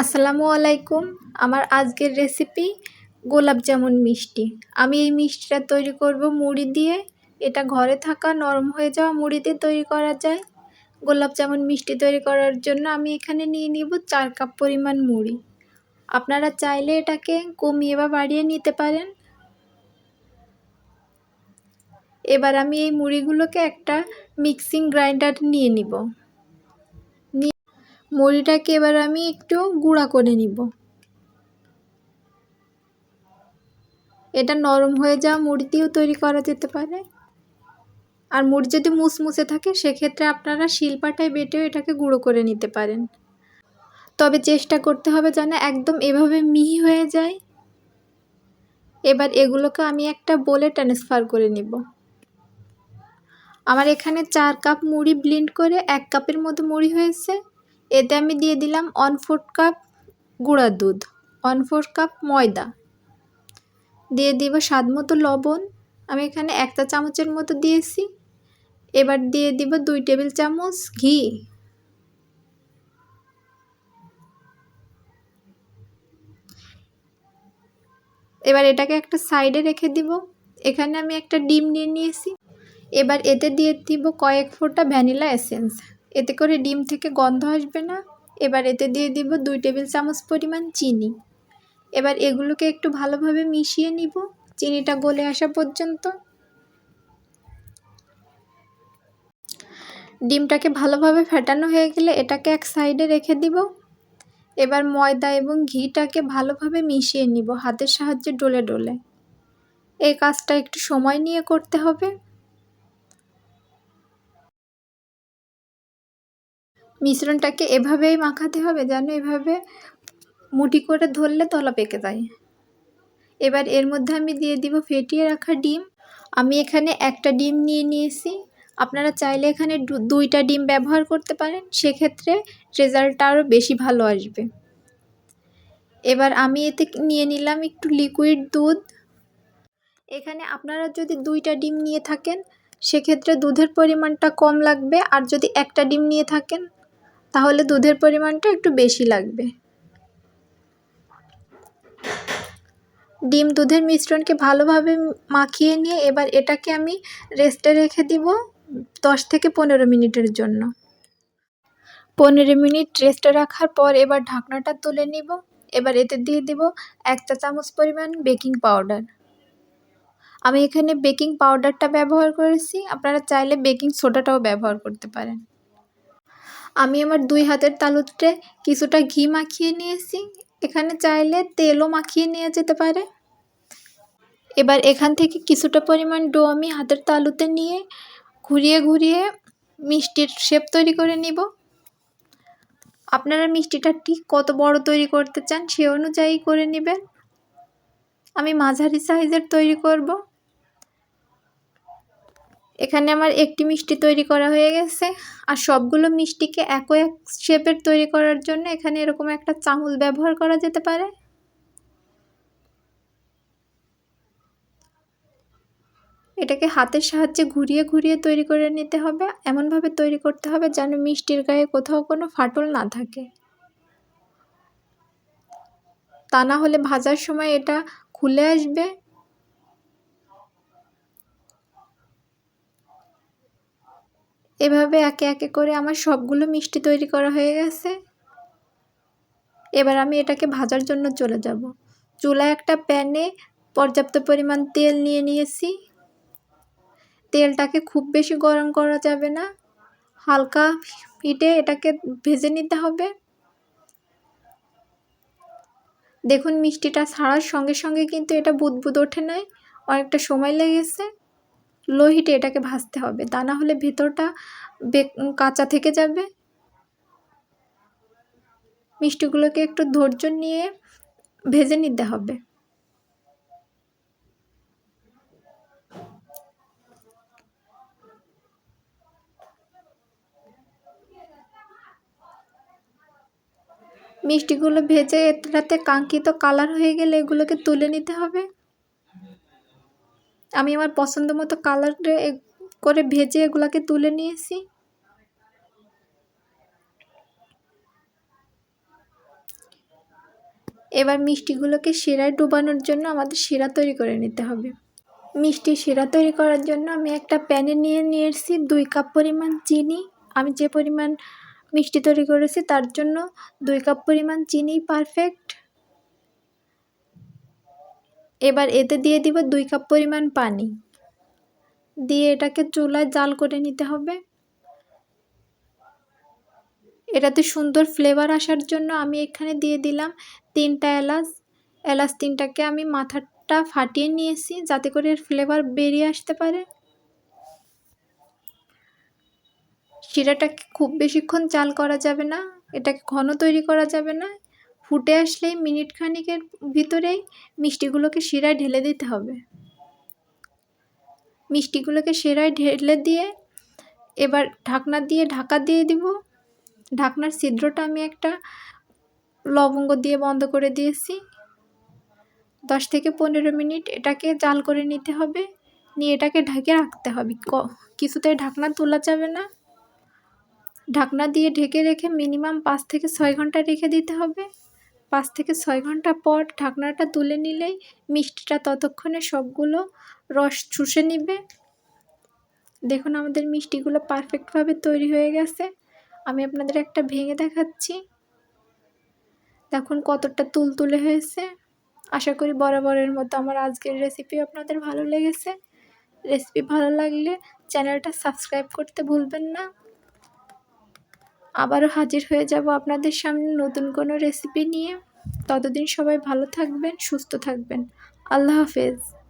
আসসালামু আলাইকুম। আমার আজকের রেসিপি গোলাপ জামুন মিষ্টি। আমি এই মিষ্টিটা তৈরি করব মুড়ি দিয়ে। এটা ঘরে থাকা নরম হয়ে যাওয়া মুড়ি দিয়ে তৈরি করা যায়। গোলাপ জামুন মিষ্টি তৈরি করার জন্য আমি এখানে নিয়ে নিব চার কাপ পরিমাণ মুড়ি। আপনারা চাইলে এটাকে কমিয়ে বা বাড়িয়ে নিতে পারেন। এবার আমি এই মুড়িগুলোকে একটা মিক্সিং গ্রাইন্ডার নিয়ে নিব। মুড়িটাকে এবার আমি একটু গুঁড়া করে নিব। এটা নরম হয়ে যাওয়া মুড়ি দিয়েও তৈরি করা যেতে পারে। আর মুড়ি যদি মুসমুসে থাকে, সেক্ষেত্রে আপনারা শিলপাটায় বেটেও এটাকে গুঁড়ো করে নিতে পারেন। তবে চেষ্টা করতে হবে যেন একদম এভাবে মিহি হয়ে যায়। এবার এগুলোকে আমি একটা বলে ট্রান্সফার করে নিব। আমার এখানে চার কাপ মুড়ি ব্লিন্ড করে এক কাপের মতো মুড়ি হয়েছে। এতে আমি দিয়ে দিলাম ওয়ান ফোর্থ কাপ গুঁড়া দুধ ওয়ান ফোর্থ কাপ ময়দা। দিয়ে দিব স্বাদ মতো লবণ, আমি এখানে একটা চামচের মতো দিয়েছি। এবার দিয়ে দিব দুই টেবিল চামচ ঘি। এবার এটাকে একটা সাইডে রেখে দিব। এখানে আমি একটা ডিম নিয়ে নিয়েছি। এবার এতে দিয়ে দিব কয়েক ফোঁটা ভ্যানিলা এসেন্স। এতে করে ডিম থেকে গন্ধ আসবে না। এবার এতে দিয়ে দিব দুই টেবিল চামচ পরিমাণ চিনি। এবার এগুলোকে একটু ভালোভাবে মিশিয়ে নিব। চিনিটা গলে আসা পর্যন্ত। ডিমটাকে ভালোভাবে ফেটানো হয়ে গেলে এটাকে এক সাইডে রেখে দিব। এবার ময়দা এবং ঘিটাকে ভালোভাবে মিশিয়ে নিব হাতের সাহায্যে ডলে ডলে। এই কাজটা একটু সময় নিয়ে করতে হবে। মিশ্রণটাকে এভাবেই মাখাতে হবে যেন এভাবে মুটি করে ধরলে তলা পেকে যায়। এবার এর মধ্যে আমি দিয়ে দিব ফেটিয়ে রাখা ডিম। আমি এখানে একটা ডিম নিয়ে নিয়েছি। আপনারা চাইলে এখানে দুইটা ডিম ব্যবহার করতে পারেন। সেক্ষেত্রে রেজাল্টটা আরও বেশি ভালো আসবে। এবার আমি এতে নিয়ে নিলাম একটু লিকুইড দুধ। এখানে আপনারা যদি দুইটা ডিম নিয়ে থাকেন, সেক্ষেত্রে দুধের পরিমাণটা কম লাগবে। আর যদি একটা ডিম নিয়ে থাকেন তাহলে দুধের পরিমাণটা একটু বেশি লাগবে। ডিম দুধের মিশ্রণকে ভালোভাবে মাখিয়ে নিয়ে এবার এটাকে আমি রেস্টে রেখে দিব দশ থেকে পনেরো মিনিটের জন্য। পনেরো মিনিট রেস্টে রাখার পর এবার ঢাকনাটা তুলে নিব। এবার এতে দিয়ে দিব এক চা চামচ পরিমাণ বেকিং পাউডার। আমি এখানে বেকিং পাউডারটা ব্যবহার করেছি। আপনারা চাইলে বেকিং সোডাটাও ব্যবহার করতে পারেন। আমি আমার দুই হাতের তালুতে কিছুটা ঘি মাখিয়ে নিয়েছি। এখানে চাইলে তেলও মাখিয়ে নিয়ে যেতে পারে। এবার এখান থেকে কিছুটা পরিমাণ ডো আমি হাতের তালুতে নিয়ে ঘুরিয়ে ঘুরিয়ে মিষ্টির শেপ তৈরি করে নিব। আপনারা মিষ্টিটা ঠিক কত বড় তৈরি করতে চান সে অনুযায়ী করে নেবেন। আমি মাঝারি সাইজের তৈরি করব। এখানে আমার একটি মিষ্টি তৈরি করা হয়ে গেছে। আর সবগুলো মিষ্টিকে একই এক শেপের তৈরি করার জন্য এখানে এরকম একটা চামচ ব্যবহার করা যেতে পারে। এটাকে হাতের সাহায্যে ঘুরিয়ে ঘুরিয়ে তৈরি করে নিতে হবে। এমনভাবে তৈরি করতে হবে যেন মিষ্টির গায়ে কোথাও কোনো ফাটল না থাকে। তা না হলে ভাজার সময় এটা খুলে আসবে। এভাবে একে একে করে আমার সবগুলো মিষ্টি তৈরি করা হয়ে গেছে। এবার আমি এটাকে ভাজার জন্য চলে যাব। চুলায় একটা প্যানে পর্যাপ্ত পরিমাণ তেল নিয়ে নিয়েছি। তেলটাকে খুব বেশি গরম করা যাবে না। হালকা হিটে এটাকে ভেজে নিতে হবে। দেখুন মিষ্টিটা ছাড়ার সঙ্গে সঙ্গে কিন্তু এটা বুদবুদ ওঠে নাই, অনেকটা সময় লেগেছে। লো হিটে এটাকে ভাজতে হবে। তা না হলে ভেতরটা কাঁচা থেকে যাবে। মিষ্টিগুলোকে একটু ধৈর্য নিয়ে ভেজে নিতে হবে। মিষ্টিগুলো ভেজে এটাতে কাঙ্ক্ষিত কালার হয়ে গেলে এগুলোকে তুলে নিতে হবে। আমি আমার পছন্দ মতো কালার করে ভেজে এগুলোকে তুলে নিয়েছি। এবার মিষ্টিগুলোকে শিরায় ডুবানোর জন্য আমাদের শিরা তৈরি করে নিতে হবে। মিষ্টি শিরা তৈরি করার জন্য আমি একটা প্যানে নিয়ে নিয়ে এসেছি দুই কাপ পরিমাণ চিনি। আমি যে পরিমাণ মিষ্টি তৈরি করেছি তার জন্য দুই কাপ পরিমাণ চিনি পারফেক্ট এবার এতে দিয়ে দিব দুই কাপ পরিমাণ পানি। দিয়ে এটাকে চুলায় জাল করে নিতে হবে। এটাতে সুন্দর ফ্লেভার আসার জন্য আমি এখানে দিয়ে দিলাম তিনটা এলাচ। এলাচ তিনটাকে আমি মাথাটা ফাটিয়ে নিয়েছি যাতে করে এর ফ্লেভার বেরিয়ে আসতে পারে। শিরাটাকে খুব বেশিক্ষণ চাল করা যাবে না, এটাকে ঘন তৈরি করা যাবে না ফুটে আসলেই মিনিট খানিকের ভিতরেই মিষ্টিগুলোকে শিরায় ঢেলে দিতে হবে। মিষ্টিগুলোকে শিরায় ঢেলে দিয়ে এবার ঢাকনা দিয়ে ঢাকা দিয়ে দিব। ঢাকনার ছিদ্রটা আমি একটা লবঙ্গ দিয়ে বন্ধ করে দিয়েছি। দশ থেকে পনেরো মিনিট এটাকে জাল করে নিতে হবে। নিয়ে এটাকে ঢেকে রাখতে হবে। কিছুতে ঢাকনা তোলা যাবে না। ঢাকনা দিয়ে ঢেকে রেখে মিনিমাম পাঁচ থেকে ছয় ঘণ্টা রেখে দিতে হবে। পাঁচ থেকে ছয় ঘণ্টা পর ঢাকনাটা তুলে নিলেই মিষ্টিটা ততক্ষণে সবগুলো রস চুষে নিবে। দেখুন আমাদের মিষ্টিগুলো পারফেক্টভাবে তৈরি হয়ে গেছে। আমি আপনাদের একটা ভেঙে দেখাচ্ছি। দেখুন কতটা তুলতুলে হয়েছে। আশা করি বরাবরের মতো আমার আজকের রেসিপি আপনাদের ভালো লেগেছে। রেসিপি ভালো লাগলে চ্যানেলটা সাবস্ক্রাইব করতে ভুলবেন না। আবারও হাজির হয়ে যাব আপনাদের সামনে নতুন কোনো রেসিপি নিয়ে। ততদিন সবাই ভালো থাকবেন, সুস্থ থাকবেন। আল্লাহ হাফেজ।